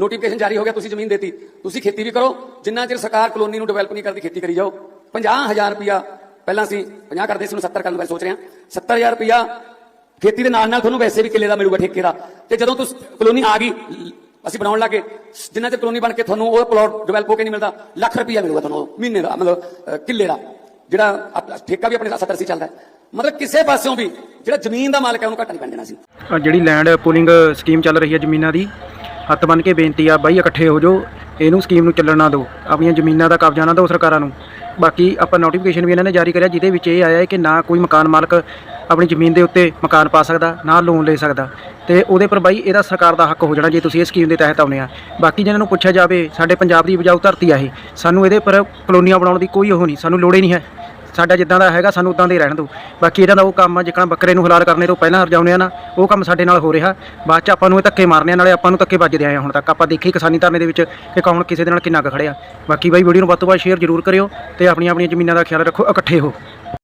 Notification ਜਾਰੀ ਹੋ ਗਿਆ, ਤੁਸੀਂ ਜ਼ਮੀਨ ਦੇਤੀ। ਤੁਸੀਂ ਖੇਤੀ ਵੀ ਕਰੋ, ਜਿੰਨਾ ਚਿਰ ਸਰਕਾਰ ਕਲੋਨੀ ਨੂੰ ਡਿਵੈਲਪ ਨਹੀਂ ਕਰਦੀ, ਖੇਤੀ ਕਰੀ ਜਾਓ। 50000 ਰੁਪਇਆ, ਪਹਿਲਾਂ ਅਸੀਂ 50 ਕਰਦੇ ਸੀ, ਹੁਣ 70 ਕਰਨ ਬਾਰੇ ਸੋਚ ਰਹੇ। ਹਾਂ 70000 ਰੁਪਇਆ, ਖੇਤੀ ਦੇ ਨਾਲ ਨਾਲ ਤੁਹਾਨੂੰ ਵੈਸੇ ਵੀ ਕਿੱਲੇ ਦਾ ਮਿਲੂਗਾ, ਠੇਕੇ ਦਾ। ਤੇ ਜਦੋਂ ਤੁਸੀਂ ਕਲੋਨੀ ਆ ਗਈ, ਅਸੀਂ ਬਣਾਉਣ ਲੱਗੇ, ਜਿੰਨਾ ਚਿਰ ਕਲੋਨੀ ਬਣ ਕੇ ਤੁਹਾਨੂੰ ਉਹ ਪਲਾਟ ਡਿਵੈਲਪ ਹੋ ਕੇ ਨਹੀਂ ਮਿਲਦਾ, ਲੱਖ ਰੁਪਇਆ ਮਿਲੂਗਾ ਤੁਹਾਨੂੰ ਮਹੀਨੇ ਦਾ, ਮਤਲਬ ਕਿੱਲੇ ਦਾ। ਜਿਹੜਾ ਠੇਕਾ ਵੀ ਆਪਣੇ 70 ਸੀ ਚੱਲਦਾ ਮਤਲਬ ਕਿਸੇ ਪਾਸਿਓਂ ਵੀ ਜਿਹੜਾ ਜ਼ਮੀਨ ਦਾ ਮਾਲਕ ਹੈ, ਉਹਨੂੰ ਘੱਟ ਨਹੀਂ ਪੈਣ ਦੇਣਾ ਸੀ ਜਿਹੜੀ ਲੈਂਡ ਪੂਲਿੰਗ ਸਕੀਮ ਚੱਲ ਰਹੀ ਹੈ ਜ਼ਮੀਨਾਂ ਦੀ ਹੱਥ ਬੰਨ ਕੇ ਬੇਨਤੀ ਆ, ਬਾਈ ਇਕੱਠੇ ਹੋ ਜਾਓ, ਇਹਨੂੰ ਸਕੀਮ ਨੂੰ ਚੱਲਣ ਨਾ ਦਿਓ, ਆਪਣੀਆਂ ਜ਼ਮੀਨਾਂ ਦਾ ਕਬਜ਼ਾ ਨਾ ਦਿਓ ਸਰਕਾਰਾਂ ਨੂੰ। ਬਾਕੀ ਆਪਾਂ ਨੋਟੀਫਿਕੇਸ਼ਨ ਵੀ ਇਹਨਾਂ ਨੇ ਜਾਰੀ ਕਰਿਆ, ਜਿਹਦੇ ਵਿੱਚ ਇਹ ਆਇਆ ਹੈ ਕਿ ਨਾ ਕੋਈ ਮਕਾਨ ਮਾਲਕ ਆਪਣੀ ਜ਼ਮੀਨ ਦੇ ਉੱਤੇ ਮਕਾਨ ਪਾ ਸਕਦਾ, ਨਾ ਲੋਨ ਲੈ ਸਕਦਾ। ਤੇ ਉਹਦੇ ਪਰ ਬਾਈ ਇਹਦਾ ਸਰਕਾਰ ਦਾ ਹੱਕ ਹੋ ਜਾਣਾ, ਜੇ ਤੁਸੀਂ ਇਹ ਸਕੀਮ ਦੇ ਤਹਿਤ ਆਉਂਦੇ ਆ। ਬਾਕੀ ਜਿਹਨਾਂ ਨੂੰ ਪੁੱਛਿਆ ਜਾਵੇ, ਸਾਡੇ ਪੰਜਾਬ ਦੀ ਉਪਜਾਊ ਧਰਤੀ ਆ ਇਹ, ਸਾਨੂੰ ਇਹਦੇ ਪਰ ਕਲੋਨੀਆਂ ਬਣਾਉਣ ਦੀ ਕੋਈ ਉਹ ਨਹੀਂ, ਸਾਨੂੰ ਲੋੜ ਹੀ ਨਹੀਂ ਹੈ। ਸਾਡਾ ਜਿੱਦਾਂ ਦਾ ਹੈਗਾ, ਸਾਨੂੰ ਉਦਾਂ ਦੇ ਹੀ ਰਹਿਣ ਦਿਓ। ਬਾਕੀ ਇਹਨਾਂ ਦਾ ਉਹ ਕੰਮ ਆ ਜਿੱਕਣਾ ਬੱਕਰੇ ਨੂੰ ਹਲਾਲ ਕਰਨੇ ਤੋਂ ਪਹਿਲਾਂ ਰਜਾਉਣੇ ਆ ਨਾ, ਉਹ ਕੰਮ ਸਾਡੇ ਨਾਲ ਹੋ ਰਿਹਾ। ਬਾਅਦ ਚ ਆਪਾਂ ਨੂੰ ਇਹ ਧੱਕੇ ਮਾਰਨੇ ਆ, ਨਾਲੇ ਆਪਾਂ ਨੂੰ ਧੱਕੇ ਵੱਜਦੇ ਆਏ ਆ ਹੁਣ ਤੱਕ। ਆਪਾਂ ਦੇਖੀ ਕਿਸਾਨੀ ਧਰਨੇ ਦੇ ਵਿੱਚ ਕਿ ਕੌਣ ਕਿਸੇ ਦੇ ਨਾਲ ਕਿੰਨਾ ਕੁ ਖੜਿਆ ਬਾਕੀ ਬਾਈ ਵੀਡੀਓ ਨੂੰ ਵੱਧ ਤੋਂ ਵੱਧ ਸ਼ੇਅਰ ਜ਼ਰੂਰ ਕਰਿਓ ਤੇ ਆਪਣੀਆਂ ਆਪਣੀਆਂ ਜ਼ਮੀਨਾਂ ਦਾ ਖਿਆਲ ਰੱਖੋ, ਇਕੱਠੇ ਹੋ।